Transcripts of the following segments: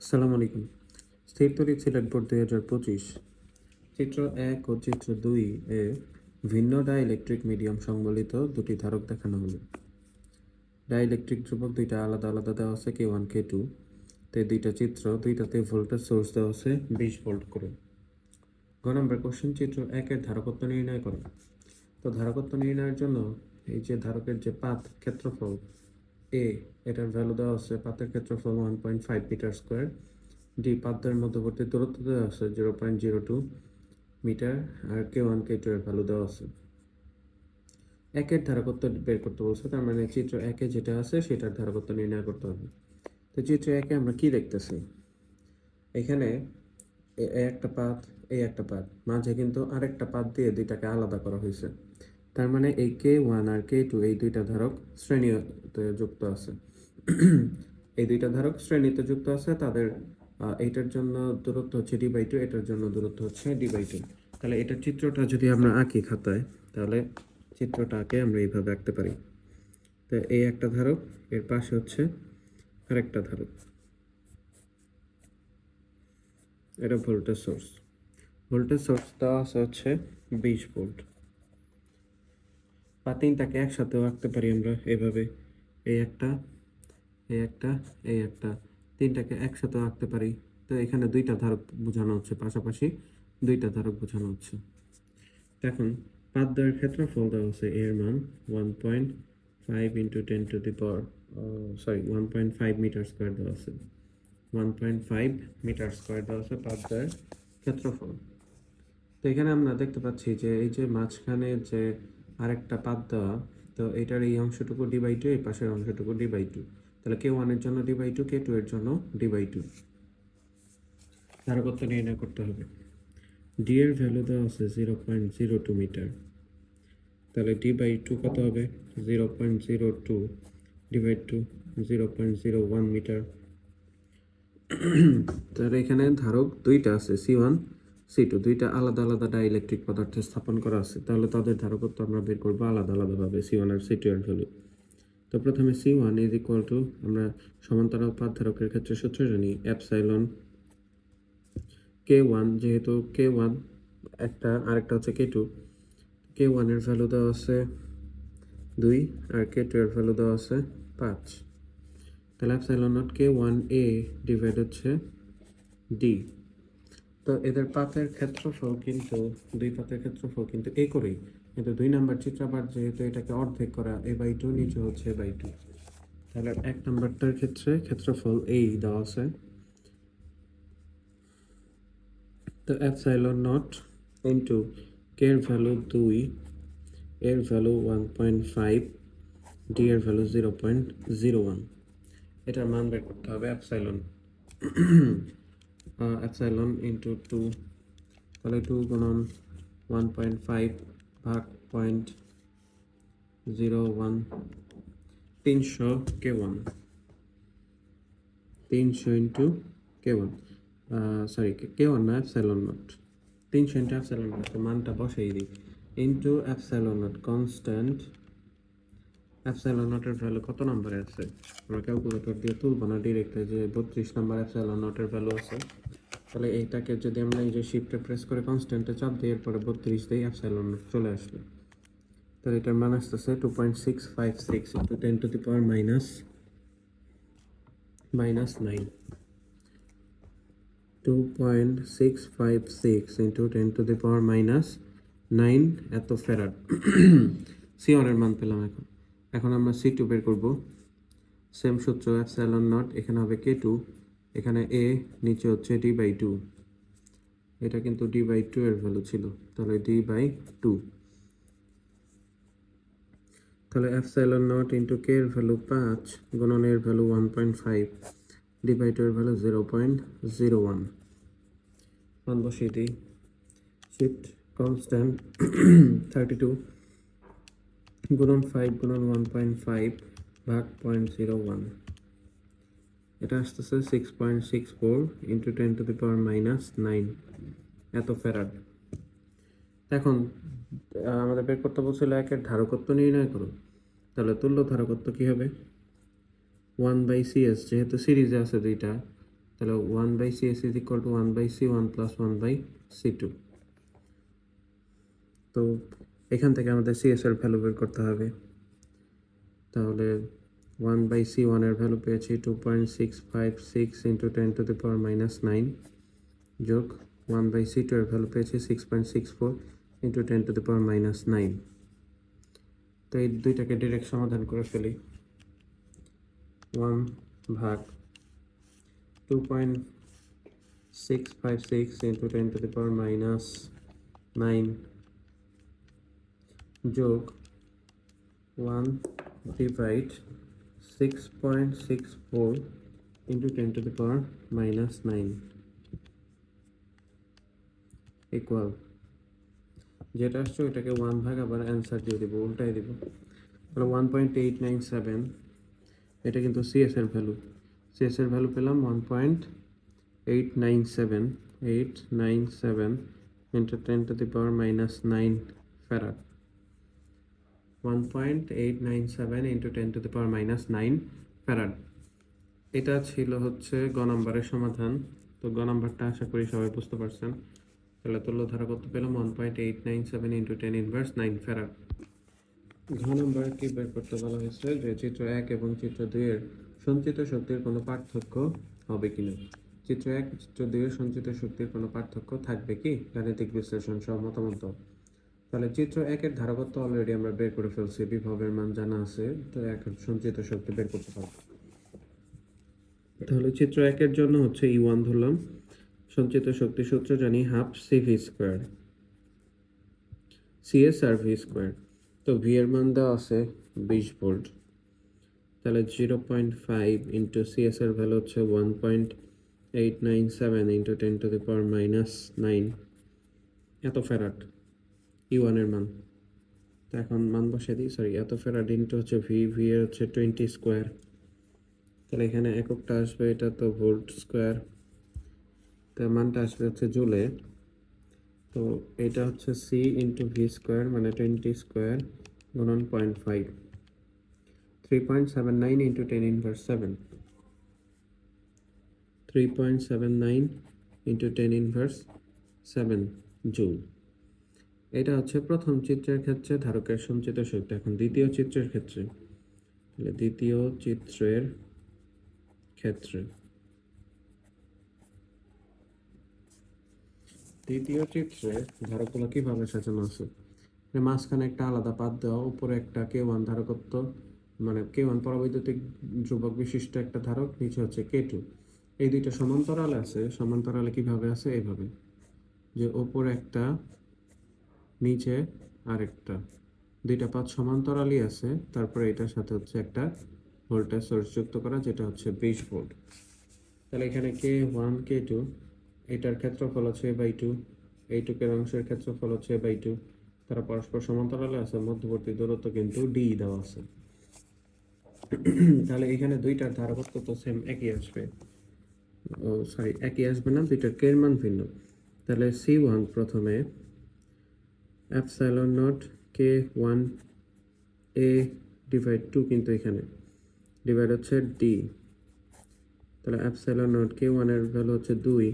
সালাম আলাইকুম। স্থির তড়িৎ সিলেট দুই হাজার পঁচিশ। চিত্র এক ও চিত্র দুই এ ভিন্ন ডাইইলেকট্রিক মিডিয়াম সংবলিত দুটি ধারক দেখানো হলো। ডাইইলেকট্রিক ধ্রুবক দুইটা আলাদা আলাদা দেওয়া আছে, কে ওয়ান, কে টু। তে দুইটা চিত্র, দুইটাতে ভোল্টেজ সোর্স দেওয়া আছে, বিশ ভোল্ট করে। গ নম্বর কোশ্চেন, চিত্র একের ধারকত্ব নির্ণয় করো। তো ধারকত্ব নির্ণয়ের জন্য এই যে ধারকের যে পাত, ক্ষেত্রফল এ এটার ভ্যালু দেওয়া আছে পাতের ক্ষেত্রফল one point five meter square D পাতদের মধ্যবর্তী দূরত্ব দেওয়া আছে zero point zero two meter আর কে ওয়ান কে টু এর ভ্যালু দেওয়া আছে। একের ধারকত্ব বের করতে বলছে, তার মানে চিত্র একে যেটা আছে সেটার ধারকত্ব নির্ণয় করতে হবে। তো চিত্র একে আমরা কি দেখতেছি? এখানে একটা পাত এই একটা পাত মাঝে কিন্তু আরেকটা পাত দিয়ে দুইটাকে আলাদা করা হয়েছে। তার মানে এই কে ওয়ান আর কে টু এই দুইটা ধারক শ্রেণীতে যুক্ত আছে। এই দুইটা ধারক শ্রেণীতে যুক্ত আছে, তাদের এইটার জন্য দূরত্ব হচ্ছে ডি বাই টু এটার জন্য দূরত্ব হচ্ছে ডি বাই টু তাহলে এটার চিত্রটা যদি আমরা আঁকি খাতায়, তাহলে চিত্রটা আঁকে আমরা এইভাবে আঁকতে পারি। তো এই একটা ধারক, এর পাশে হচ্ছে আরেকটা ধারক। এটা ভোল্টেজ সোর্স। ভোল্টেজ সোর্স দেওয়া আছে হচ্ছে বিশ ভোল্ট। বা তিনটাকে একসাথেও আঁকতে পারি আমরা এভাবে। এই একটা এই একটা এই একটা, তিনটাকে একসাথেও আঁকতে পারি। তো এখানে দুইটা ধারক বোঝানো হচ্ছে, পাশাপাশি দুইটা ধারক বোঝানো হচ্ছে। দেখুন পাতদ্বয়ের ক্ষেত্রফল দেওয়া হচ্ছে এর মান one point five into ten to the power sorry one point five meter square দেওয়া আছে। One point five meter square দেওয়া আছে পাতদ্বয়ের ক্ষেত্রফল। তো এখানে আমরা দেখতে পাচ্ছি যে এই যে মাঝখানে যে আরেকটা পাত দেওয়া। তো এটার এই অংশটুকু ডি বাই টু এই পাশের অংশটুকু ডি বাই টু তাহলে কে ওয়ানের জন্য D by two K two এর জন্য ডি বাই টু ধারকত্ব নির্ণয় করতে হবে। ডি এর ভ্যালু দেওয়া আছে zero point zero two meter তাহলে ডি বাই টু কত হবে? Zero point zero two divide two zero point zero one meter তাহলে এখানে ধারক দুইটা আছে সি ওয়ান সি টু দুইটা আলাদা আলাদা ডাইইলেকট্রিক পদার্থে স্থাপন করা আছে। তাহলে তাদের ধারকত্ব আমরা বের করব আলাদা আলাদাভাবে সি ওয়ান আর সি টু এর ভ্যালু। তো প্রথমে C one is equal to আমরা সমান্তরাল পাত ধারকের ক্ষেত্রে সূত্র জানি অ্যাপসাইলন কে ওয়ান যেহেতু কে ওয়ান একটা, আরেকটা হচ্ছে কে টু কে ওয়ানের ভ্যালু দেওয়া আছে দুই আর কে টু এর ভ্যালু দেওয়া আছে পাঁচ। তাহলে epsilon nought K one A divide হচ্ছে ডি তো এদের পাতের ক্ষেত্রফল কিন্তু, দুই পাতের ক্ষেত্রফল কিন্তু এ করেই কিন্তু দুই নাম্বার চিত্রাবার যেহেতু এটাকে অর্ধেক করা, এ বাই টু, নিচে হচ্ছে এ বাই টু। তাহলে এক নাম্বারটার ক্ষেত্রে ক্ষেত্রফল এই দেওয়া আছে। তো অ্যাপসাইলন নট ইন্টু কে এর ভ্যালু দুই, এর value one point five, D এর value zero point zero one. এটার মান বের করতে হবে অ্যাপসাইলন অ্যাপসাইলন ইন্টু টু তাহলে টু গুণন ওয়ান পয়েন্ট ফাইভ ভাগ পয়েন্ট জিরো ওয়ান তিনশো কে ওয়ান তিনশো into K one sorry K one না অ্যাপসাইলন নট তিনশো ইন্টু অ্যাপসাইলন নট মানটা বসাই দিই into epsilon nought constant epsilon নটের value কত নম্বরে আছে? আমরা ক্যালকুলেটর দিয়ে তুলব না ডিরেক্ট যে বত্রিশ নম্বর অ্যাপসাইলন নটের ভ্যালু আছে। তাহলে এইটাকে যদি আমরা এই যে শিফটে প্রেস করে কনস্ট্যান্টে চাপ দিই, এরপরে বত্রিশ দিই অ্যাপসাইলন চলে আসবে তাহলে এটার মান আসতেছে two point six five six into ten to the power minus minus nine two point six five six into ten to the power minus nine এত ফেরাড সি ওয়ানের মান পেলাম এখন। এখন আমরা সি টু বের করব। সেম সূত্র অ্যাপসাইলন নট এখানে হবে কে টু এখানে এ নিচে হচ্ছে ডি বাই টু এটা কিন্তু ডি বাই টু এর ভ্যালু ছিল। তাহলে ডি বাই টু তাহলে অ্যাপসাইলন নট ইন্টু কে এর ভ্যালু পাঁচ গুণন এর value one point five D by two এর value zero point zero one মান বসিয়ে দিই। শিফট কনস্ট্যান্ট থার্টি টু গুণন ফাইভ গুণন ওয়ান পয়েন্ট ফাইভ ভাগ পয়েন্ট জিরো ওয়ান এটা আসতেছে six point six four into ten to the power minus nine এত ফেরাড এখন আমাদের বের করতে বলছিল একের ধারকত্ব নির্ণয় করো। তাহলে তুল্য ধারকত্ব কী হবে? ওয়ান বাই সিএস যেহেতু সিরিজে আছে দুইটা, তাহলে one by C S is equal to one by C one plus one by C two তো, এখান থেকে আমাদের সিএস এর ভ্যালু বের করতে হবে। তাহলে ওয়ান বাই সি ওয়ানের ভ্যালু পেয়েছি two point six five six into ten to the power minus nine যোগ ওয়ান বাই সি টু এর ভ্যালু পেয়েছি six point six four into ten to the power minus nine তো এই দুইটাকে direct সমাধান করে ফেলি। ওয়ান ভাগ two point six five six into ten to the power minus nine যোগ one divide six point six four into ten to the power minus nine equal যেটা আসছে ওইটাকে ওয়ান ভাগ আবার অ্যান্সার দিয়ে দেবো, উল্টাই দেবো। তাহলে one point eight nine seven এটা কিন্তু সিএস এর ভ্যালু সিএস এর ভ্যালু পেলাম one point eight nine seven eight nine seven into ten to the power minus nine farad 1.897 into ten to the power minus nine farad. এটা ছিল হচ্ছে গ নাম্বারের সমাধান। তো গ নাম্বারটা আশা করি সবাই বুঝতে পারছেন। তাহলে তুল্য ধারা করতে পেলাম one point eight nine seven into ten inverse nine farad ঘ নাম্বার কি বের করতে বলা হয়েছে? যে চিত্র এক এবং চিত্র দুইয়ের সঞ্চিত শক্তির কোনো পার্থক্য হবে কি না চিত্র এক, চিত্র দুইয়ের সঞ্চিত শক্তির কোনো পার্থক্য থাকবে কি? গাণিতিক বিশ্লেষণ সহ মতামত। তাহলে চিত্র একের ধারকত্ব অলরেডি আমরা বের করে ফেলছি, বিভবের মান জানা আছে, তো এক সঞ্চিত শক্তি বের করতে পারব। তাহলে চিত্র একের জন্য হচ্ছে ই ওয়ান ধরলাম। সঞ্চিত শক্তি সূত্র জানি half C V square CS আর ভি স্কোয়ার তো ভি এর মান দেওয়া আছে বিশ ভোল্ট। তাহলে zero point five into CS এর ভ্যালু হচ্ছে one point eight nine seven into ten to the power minus nine এত ফেরাট ই ওয়ানের মান। তো এখন মান বসে দিই সরি এত ইন্টু হচ্ছে ভি ভি এর হচ্ছে টোয়েন্টি স্কোয়ার তাহলে এখানে এককটা আসবে, এটা তো ভোল্ট স্কোয়ার তো মানটা আসবে হচ্ছে জুলে। তো এটা হচ্ছে সি ইন্টু ভি স্কোয়ার মানে টোয়েন্টি স্কোয়ার গুণন point five three point seven nine into ten inverse seven three point seven nine into ten inverse seven joule. এটা হচ্ছে প্রথম চিত্রের ক্ষেত্রে ধারকের সঞ্চিত শক্তি এখন দ্বিতীয় চিত্রের ক্ষেত্রে। তাহলে দ্বিতীয় চিত্রের ক্ষেত্রে। দ্বিতীয় চিত্রে ধারকগুলো কীভাবে সাজানো আছে? মাঝখানে একটা আলাদা পাত দেওয়া, উপরে একটা কে ওয়ান ধারকত্ব মানে কে ওয়ান পরাবৈদ্যুতিক ধ্রুবক বিশিষ্ট একটা ধারক, নিচে হচ্ছে কে টু এই দুইটা সমান্তরালে আছে, সমান্তরালে কীভাবে আছে? এইভাবে। যে ওপরে একটা নিচে আরেকটা। দুইটা পাত সমান্তরালই আছে। তারপরে এটার সাথে হচ্ছে একটা ভোল্টেজ সোর্স যুক্ত করা, যেটা হচ্ছে বিশ ভোল্ট তাহলে এখানে কে ওয়ান কে টু এটার ক্ষেত্রফল হচ্ছে বাই টু এইটুকের অংশের ক্ষেত্রফল হচ্ছে বাই টু তারা পরস্পর সমান্তরালে আছে, মধ্যবর্তী দূরত্ব কিন্তু ডি দেওয়া আছে। তাহলে এখানে দুইটার ধারকত্ব তো সেম একই আসবে। ও সরি একই আসবে না দুইটার কের মান ভিন্ন। তাহলে সি ওয়ান প্রথমে epsilon naught K one A divide two কিন্তু এখানে। ডিভাইড হচ্ছে ডি। তাহলে অ্যাপসাইলন নট কে ওয়ানের ভ্যালু হচ্ছে দুই।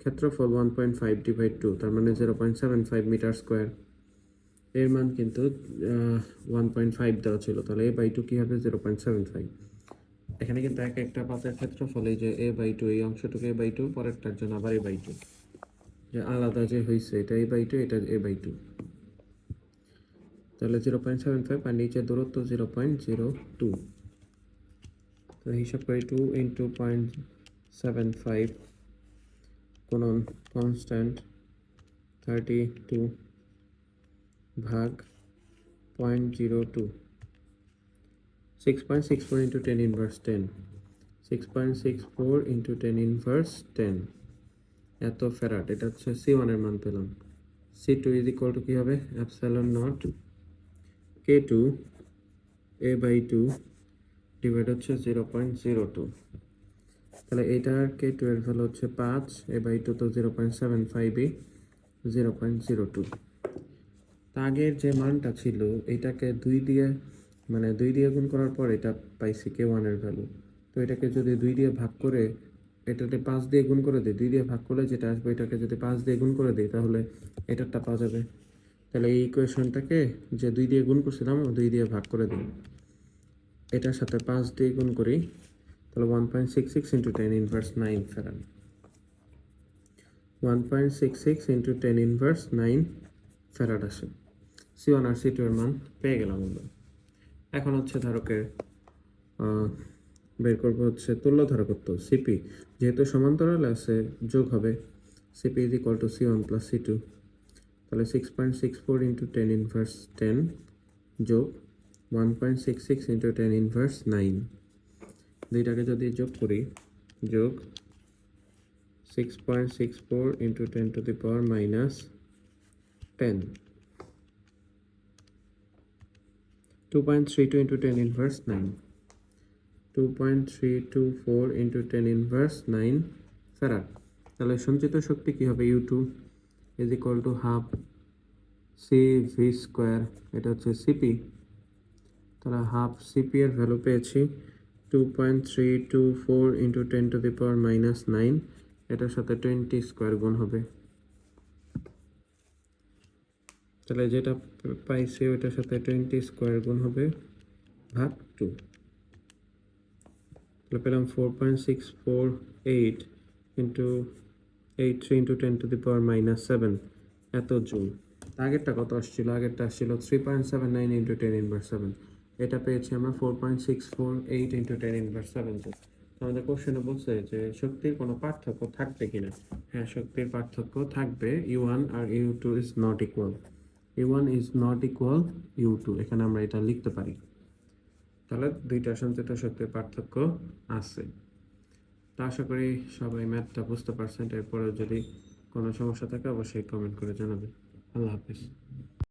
ক্ষেত্রফল one point five divide two, তার মানে zero point seven five metre square. এর মান কিন্তু ওয়ান পয়েন্ট ফাইভ দেওয়া ছিল। তাহলে এ বাই টু কী হবে? Zero point seven five. এখানে কিন্তু এক একটা পাতের ক্ষেত্রফল, এই যে এ বাই টু, এই অংশটুকু এ বাই টু, পরেরটার জন্য আবার এ বাই টু। যে আলাদা যে হয়েছে এটা এ বাই টু, এটা এ বাই টু। তাহলে জিরো পয়েন্ট সেভেন ফাইভ আর নিচের দূরত্ব জিরো পয়েন্ট জিরো টু তো হিসাব করি two into point seven five কোনন constant thirty two ভাগ point zero two six point six four into ten inverse ten six point six four into ten inverse ten এত farad এটা হচ্ছে C ওয়ানের মান পেলাম। C two is equal to কী হবে? Epsilon naught K two A by two divide হচ্ছে zero point zero two তাহলে এইটার কে টু এর ভ্যালু হচ্ছে পাঁচ এ বাই টু তো zero point seven five zero point zero two আগের যে মানটা ছিল এটাকে দুই দিয়ে মানে দুই দিয়ে গুণ করার পর এটা পাইছি কে ওয়ানের ভ্যালু তো এটাকে যদি দুই দিয়ে ভাগ করে, এটাতে পাঁচ দিয়ে গুণ করে দিই, দুই দিয়ে ভাগ করলে যেটা আসবে, এটাকে যদি পাঁচ দিয়ে গুণ করে দিই, তাহলে এটারটা পাওয়া যাবে তাহলে এই ইকুয়েশনটাকে যে দুই দিয়ে গুণ করছিলাম দুই দিয়ে ভাগ করে দিই। এটার সাথে পাঁচ দিয়ে গুণ করি, তাহলে one point six six into ten inverse nine farad one point six six into ten inverse nine farad আসে। সি ওয়ান আর সি টু এর মান পেয়ে গেলাম আমরা। এখন হচ্ছে ধারকের বের করব হচ্ছে তুল্য ধারকত্ব সিপি যেহেতু সমান্তরাল আছে, যোগ হবে CP is equal to C one plus C two তাহলে six point six four into ten inverse ten যোগ one point six six into ten inverse nine দুইটাকে যদি যোগ করি, যোগ six point six four into ten to the power minus ten two point three two into ten inverse nine two point three two four into ten inverse nine farad তাহলে সঞ্চিত শক্তি কী হবে? U two is equal to half C V square এটা হচ্ছে CP তাহলে half CP এর value পেয়েছি two point three two four into ten to the power minus nine এটার সাথে টোয়েন্টি স্কোয়ার গুণ হবে। তাহলে যেটা পাইছি ওইটার সাথে টোয়েন্টি স্কোয়ার গুণ হবে ভাগ টু তাহলে পেলাম four point six four eight into eight three into ten to the power minus seven এত জুল আগেরটা কত আসছিল? আগেরটা আসছিল three point seven nine into ten inverse seven এটা পেয়েছি আমরা four point six four eight into ten inverse seven আমাদের কোশ্চেনে বলছে যে শক্তির কোনো পার্থক্য থাকবে কিনা? হ্যাঁ শক্তির পার্থক্য থাকবে। U one R U two is not equal U one is not equal U two এখানে আমরা এটা লিখতে পারি। তাহলে দুইটা সঞ্চিত শক্তির পার্থক্য আছে। তা আশা করি সবাই ম্যাথটা বুঝতে পারছেন। এরপরে যদি কোনো সমস্যা থাকে, অবশ্যই কমেন্ট করে জানাবেন। আল্লাহ হাফিজ।